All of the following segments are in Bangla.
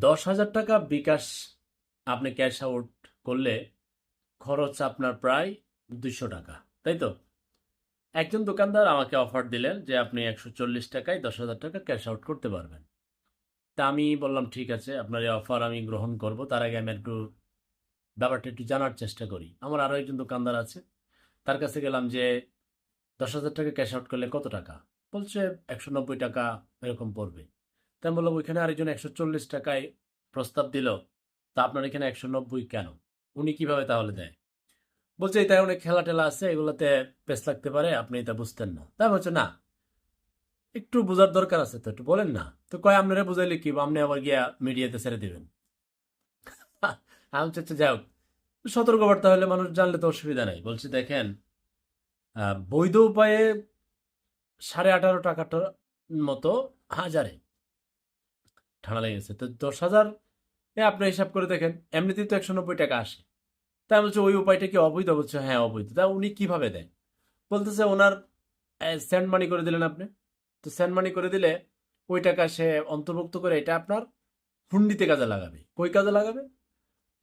দশ হাজার টাকা বিকাশ আপনি ক্যাশ আউট করলে খরচ আপনার প্রায় দুশো টাকা, তাই তো? একজন দোকানদার আমাকে অফার দিলেন যে আপনি একশো চল্লিশ টাকায় দশ হাজার টাকা ক্যাশ আউট করতে পারবেন। তা আমি বললাম, ঠিক আছে, আপনার এই অফার আমি গ্রহণ করব। তার আগে আমি একটু ব্যাপারটা একটু জানার চেষ্টা করি। আমার আরও একজন দোকানদার আছে, তার কাছে গেলাম যে, দশ হাজার টাকা ক্যাশ আউট করলে কত টাকা? বলছে, একশো নব্বই টাকা এরকম পড়বে। তাই আমি বললাম, ওইখানে আরেকজন একশো চল্লিশ টাকায় প্রস্তাব দিল, তা আপনার এখানে একশো নব্বই কেন? উনি কীভাবে তাহলে দেয়? বলছে এটা অনেক খেলা টেলা আছে, এগুলোতে পেস লাগতে পারে, আপনি এটা বুঝতেন না। তাই বলছে, না, একটু বোঝার দরকার আছে তো, একটু বলেন না। তো কয়, আপনারা বুঝাইলে কি, আপনি আবার গিয়া মিডিয়াতে ছেড়ে দিবেন? আমি চাচ্ছি যাই হোক, সতর্কবার্তা হলে মানুষ জানলে তো অসুবিধা নাই। বলছি, দেখেন বৈধ উপায়ে সাড়ে আঠারো টাকাটার মতো হাজারে ঠান্ডা লেগেছে তো দশ হাজার, এ আপনি হিসাব করে দেখেন, এমনিতেই তো একশো নব্বই টাকা আসে। তাই বলছে, ওই উপায়টা কি অবৈধ? বলছে হ্যাঁ অবৈধ। তা উনি কীভাবে দেন? বলতেছে, ওনার স্যান্ড মানি করে দিলেন আপনি। তো স্যান্ড মানি করে দিলে ওই টাকা সে অন্তর্ভুক্ত করে এটা আপনার হুন্ডিতে কাজে লাগাবে। কই কাজে লাগাবে?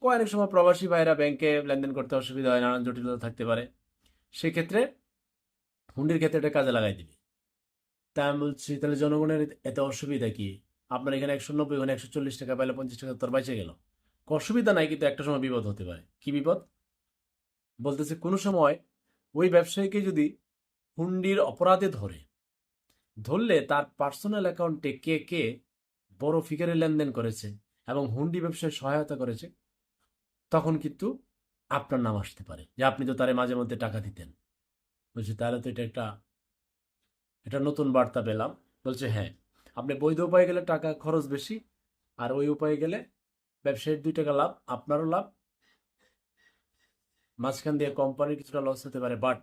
অনেক সময় প্রবাসী ভাইরা ব্যাংকে লেনদেন করতে অসুবিধা হয়, নানান জটিলতা থাকতে পারে। সেক্ষেত্রে হুন্ডির ক্ষেত্রে এটা কাজে লাগাই দিবে। তা আমি বলছি, তাহলে জনগণের এত অসুবিধা কি? আপনার এখানে একশো নব্বই, ওখানে একশো চল্লিশ টাকা, পাইলে পঞ্চাশ টাকা, তোর বাইচে গেল। অসুবিধা নাই, কিন্তু একটা সময় বিপদ হতে পারে। কি বিপদ? বলতেছে, কোনো সময় ওই ব্যবসায়ীকে যদি হুন্ডির অপরাধে ধরে, ধরলে তার পার্সোনাল অ্যাকাউন্টে কে কে বড় ফিগারে লেনদেন করেছে এবং হুন্ডি ব্যবসায় সহায়তা করেছে, তখন কিন্তু আপনার নাম আসতে পারে যে আপনি তো তারে মাঝে মধ্যে টাকা দিতেন। বলছি, তাহলে তো এটা একটা এটা নতুন বার্তা পেলাম। বলছে হ্যাঁ। আপনি বৈধ উপায়ে গেলে টাকা খরচ বেশি, আর ওই উপায়ে গেলে ব্যবসায়ীর দুই টাকা লাভ, আপনারও লাভ। মাঝখান দিয়ে কোম্পানির কিছুটা লস হতে পারে বাট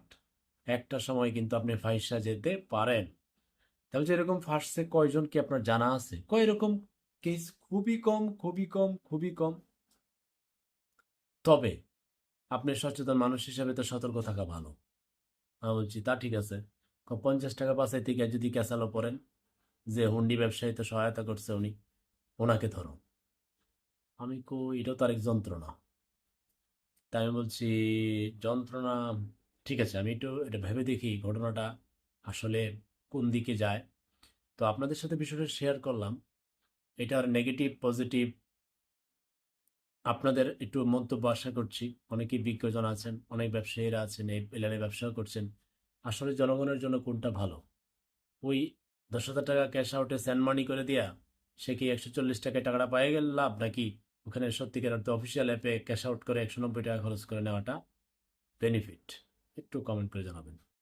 একটা সময় কিন্তু আপনি ফাইসা যেতে পারেন। তাহলে যে এরকম ফার্স্টে কয়জন কি আপনার জানা আছে? কয় এরকম কেস খুবই কম খুবই কম খুবই কম। তবে আপনি সচেতন মানুষ হিসাবে তো সতর্ক থাকা ভালো। আমি বলছি, তা ঠিক আছে। পঞ্চাশ টাকা বাঁচাই থেকে যদি ক্যাসালো পড়েন যে হুন্ডি ব্যবসায়ী তো সহায়তা করছে উনি ওনাকে ধরো। আমি কো এটাও তো আরেক যন্ত্রণা। তাই আমি বলছি, যন্ত্রণা, ঠিক আছে, আমি একটু এটা ভেবে দেখি ঘটনাটা আসলে কোন দিকে যায়। তো আপনাদের সাথে বিষয়টা শেয়ার করলাম। এটার নেগেটিভ পজিটিভ আপনাদের একটু মন্তব্য আশা করছি। অনেকেই বিজ্ঞজন আছেন, অনেক ব্যবসায়ীরা আছেন, এই লাইনে ব্যবসাও করছেন। আসলে জনগণের জন্য কোনটা ভালো? ওই দশ হাজার টাকা ক্যাশ আউটে স্যান্ড মানি করে দিয়া সে কি একশো চল্লিশ টাকায় টাকাটা পায়ে গেল? লাভ? নাকি ওখানে সত্যিকার অর্থে অফিসিয়াল অ্যাপে ক্যাশ আউট করে একশো নব্বই টাকা খরচ করে নেওয়াটা বেনিফিট একটু কমেন্ট করে জানাবেন।